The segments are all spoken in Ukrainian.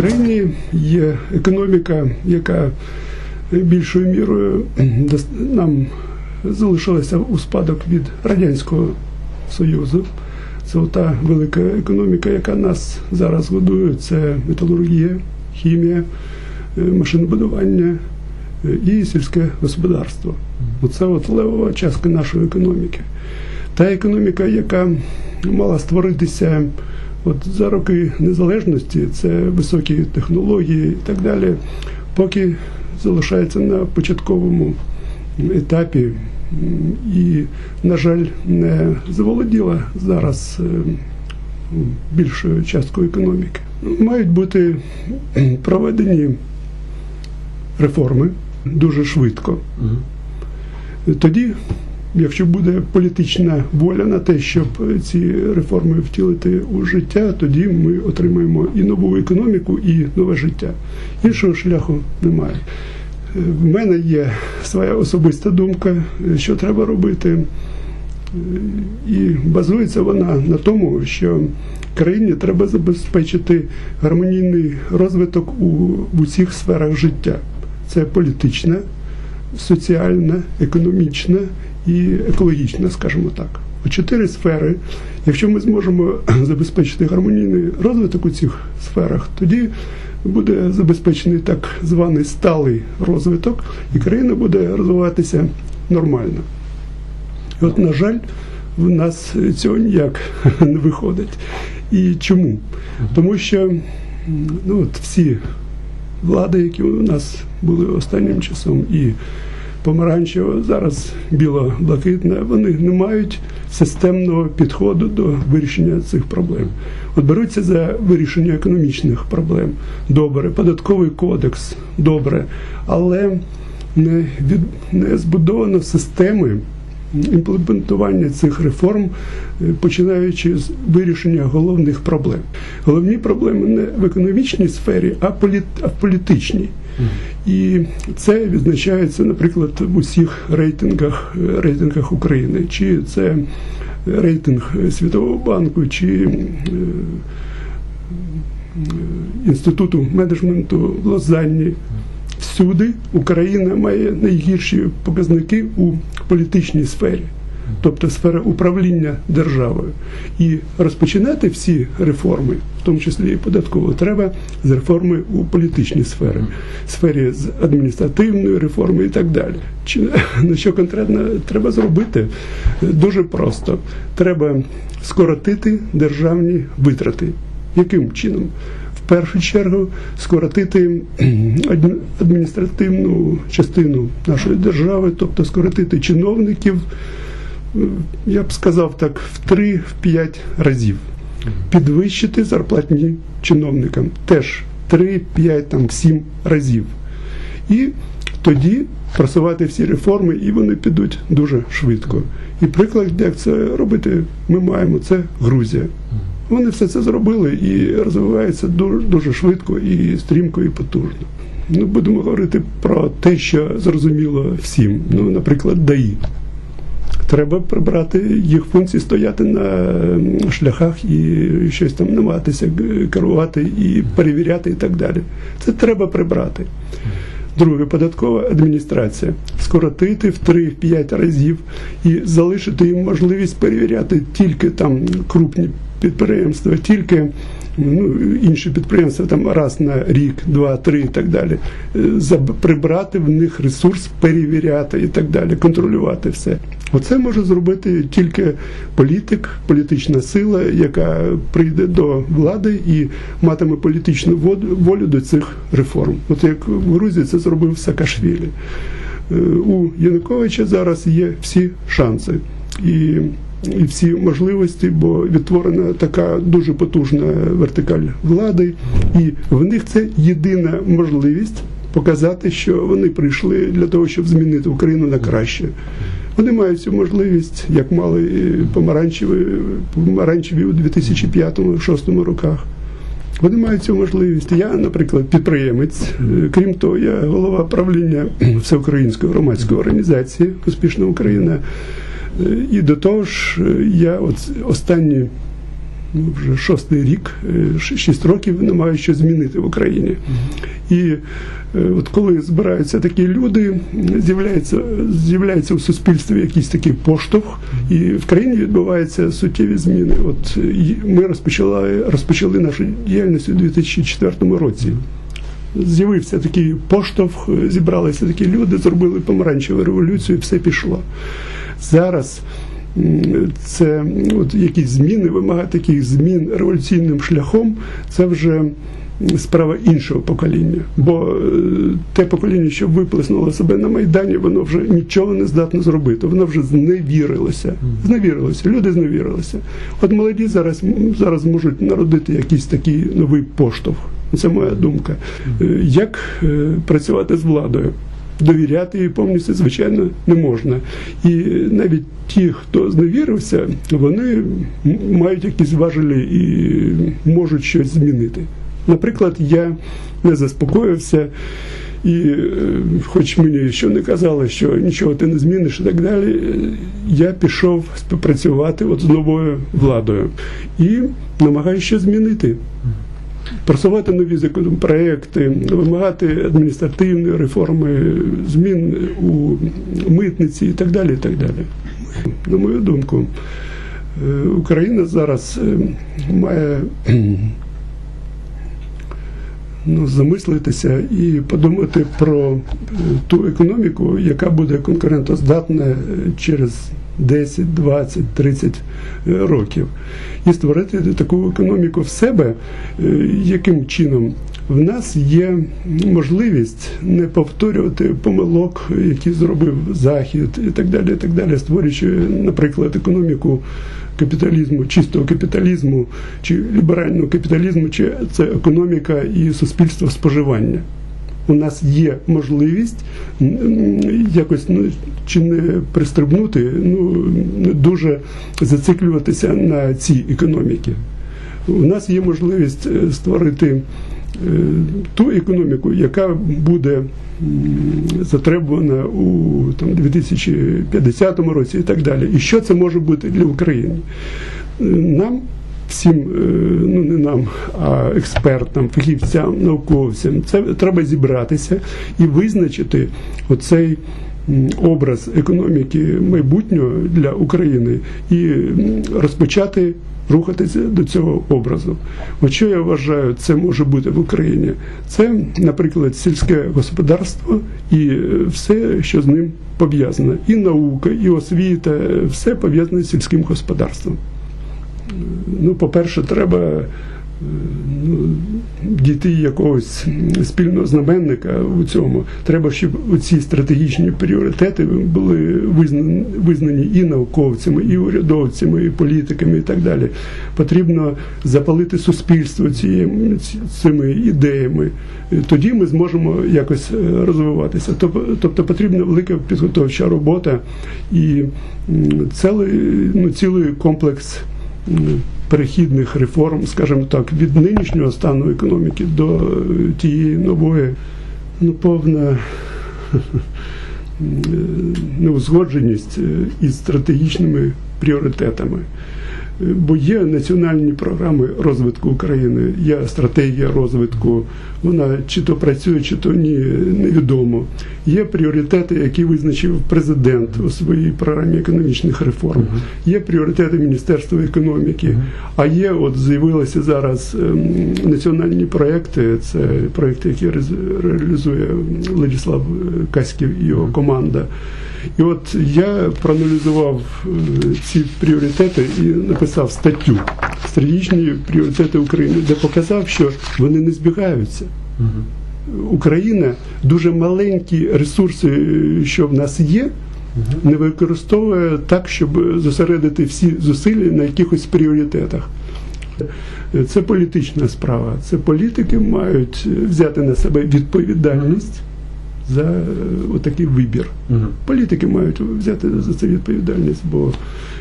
Україні є економіка, яка більшою мірою нам залишилася у спадок від Радянського Союзу. Це та велика економіка, яка нас зараз годує. Це металургія, хімія, е, машинобудування е, і сільське господарство. Оце от левова частка нашої економіки. Та економіка, яка мала створитися от за роки незалежності, це високі технології і так далі, поки залишається на початковому етапі і, на жаль, не заволоділа зараз е, більшою часткою економіки. Мають бути проведені реформи дуже швидко. Тоді, якщо буде політична воля на те, щоб ці реформи втілити у життя, тоді ми отримаємо і нову економіку, і нове життя. Іншого шляху немає. В мене є своя особиста думка, що треба робити. І базується вона на тому, що країні треба забезпечити гармонійний розвиток у в усіх сферах життя. Це політична, соціальна, економічна і екологічна, скажімо так. Чотири сфери. Якщо ми зможемо забезпечити гармонійний розвиток у цих сферах, тоді буде забезпечений так званий сталий розвиток, і країна буде розвиватися нормально. І от, на жаль, в нас цього ніяк не виходить. І чому? Тому що ну, от всі влади, які у нас були останнім часом, і помаранчева, зараз біло-блакитна, вони не мають системного підходу до вирішення цих проблем. От беруться за вирішення економічних проблем. Добре, податковий кодекс, добре, але не, від, не збудовано системи імплементування цих реформ, е, починаючи з вирішення головних проблем. Головні проблеми не в економічній сфері, а, в політичній. І це відзначається, наприклад, в усіх рейтингах, е, рейтингах України. Чи це рейтинг Світового банку, чи е, Інституту менеджменту в Лозанні. Всюди Україна має найгірші показники у політичній сфері, тобто сфера управління державою. І розпочинати всі реформи, в тому числі і податково, треба з реформи у політичній сфері, сфері з адміністративної реформи і так далі. Чи на що конкретно треба зробити? Дуже просто. Треба скоротити державні витрати. Яким чином? Першу чергу скоротити адміністративну частину нашої держави, тобто скоротити чиновників, е, я б сказав так, в 3-5 разів. Підвищити зарплатні чиновникам теж 3-5, там, 7 разів. І тоді просувати всі реформи, і вони підуть дуже швидко. І приклад, як це робити, ми маємо це Грузія. Вони все це зробили і розвивається дуже, дуже швидко і стрімко, і потужно. Ну, будемо говорити про те, що зрозуміло всім. Ну, наприклад, ДАІ. Треба прибрати їх функції, стояти на шляхах і щось там намагатися керувати і перевіряти і так далі. Це треба прибрати. Друге, податкова адміністрація. Скоротити в 3-5 разів і залишити їм можливість перевіряти тільки там крупні підприємства, тільки ну, інші підприємства там раз на рік, два, три і так далі. Е, Прибрати в них ресурс, перевіряти і так далі, контролювати все. Оце може зробити тільки політик, політична сила, яка прийде до влади і матиме політичну волю до цих реформ. От як в Грузії це зробив Саакашвілі. Е, У Януковича зараз є всі шанси. І і всі можливості, бо відтворена така дуже потужна вертикаль влади, і в них це єдина можливість показати, що вони прийшли для того, щоб змінити Україну на краще. Вони мають цю можливість, як мали помаранчеві, помаранчеві у 2005-2006 роках. Вони мають цю можливість. Я, наприклад, підприємець. Крім того, я голова правління всеукраїнської громадської організації Успішна Україна. Е, І до того ж, е, я от останні вже шостий рік, е, шість років немає що змінити в Україні. І е, от коли збираються такі люди, з'являється, з'являється у суспільстві якийсь такий поштовх, і в країні відбуваються суттєві зміни. От ми розпочали, розпочали нашу діяльність у 2004 році. З'явився такий поштовх, зібралися такі люди, зробили помаранчеву революцію, і все пішло. Зараз це от якісь зміни, вимагати таких змін революційним шляхом, це вже справа іншого покоління. Бо е, те покоління, що виплеснуло себе на Майдані, воно вже нічого не здатне зробити. Воно вже зневірилося. Зневірилося, люди зневірилися. От молоді зараз, зараз можуть народити якийсь такий новий поштовх. Це моя думка. Е, Як е, працювати з владою? Довіряти їй повністю, звичайно, не можна. І навіть ті, хто зневірився, вони мають якісь важелі і можуть щось змінити. Наприклад, я не заспокоївся, і е, хоч мені що не казали, що нічого ти не зміниш і так далі, я пішов співпрацювати от з новою владою і намагаюся змінити просувати нові законопроекти, вимагати адміністративної реформи, змін у митниці і так далі. І так далі. На мою думку, е, Україна зараз е, має ну, замислитися і подумати про е, ту економіку, яка буде конкурентоздатна через 10, 20, 30 е, років. І створити таку економіку в себе, е, яким чином в нас є можливість не повторювати помилок, які зробив Захід, і так далі, і так далі, створюючи, наприклад, економіку капіталізму, чистого капіталізму чи ліберального капіталізму, чи це економіка і суспільство споживання. У нас є можливість якось ну, чи не пристрибнути, ну дуже зациклюватися на цій економіці. У нас є можливість е, створити е, ту економіку, яка буде затребувана у там, 2050 році і так далі. І що це може бути для України? Е, Нам всім, е, ну не нам, а експертам, фахівцям, науковцям, це треба зібратися і визначити оцей образ економіки майбутнього для України і розпочати рухатися до цього образу. От що я вважаю, це може бути в Україні. Це, наприклад, сільське господарство і е, все, що з ним пов'язано. І наука, і освіта, е, все пов'язане з сільським господарством. Ну, по-перше, треба е, ну, дійти якогось спільного знаменника у цьому. Треба, щоб ці стратегічні пріоритети були визнані, визнані і науковцями, і урядовцями, і політиками, і так далі. Потрібно запалити суспільство цією, цими ідеями. Тоді ми зможемо якось е, розвиватися. Тоб- Тобто потрібна велика підготовча робота і цілий, ну, цілий комплекс перехідних реформ, скажімо так, від нинішнього стану економіки до е, тієї нової, ну, повна е, неузгодженість е, із стратегічними пріоритетами. Бо є національні програми розвитку України, є стратегія розвитку, вона чи то працює, чи то ні, невідомо. Є пріоритети, які визначив президент у своїй програмі економічних реформ. Є пріоритети Міністерства економіки. А є, от з'явилися зараз ем, національні проекти. Це проекти, які реалізує Владислав е, Каськів і його команда. І от я проаналізував е, ці пріоритети і написав статтю Стратегічні пріоритети України, де показав, що вони не збігаються. Україна дуже маленькі ресурси, е, що в нас є, не використовує так, щоб зосередити всі зусилля на якихось пріоритетах. Це політична справа. Це політики мають е, взяти на себе відповідальність за такий отакий вибір. Політики мають взяти за це відповідальність, бо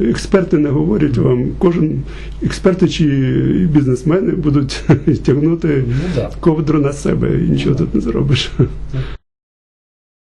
експерти не говорять вам, кожен експерти чи бізнесмени будуть тягнути Ну, да. ковдру на себе і нічого тут не зробиш.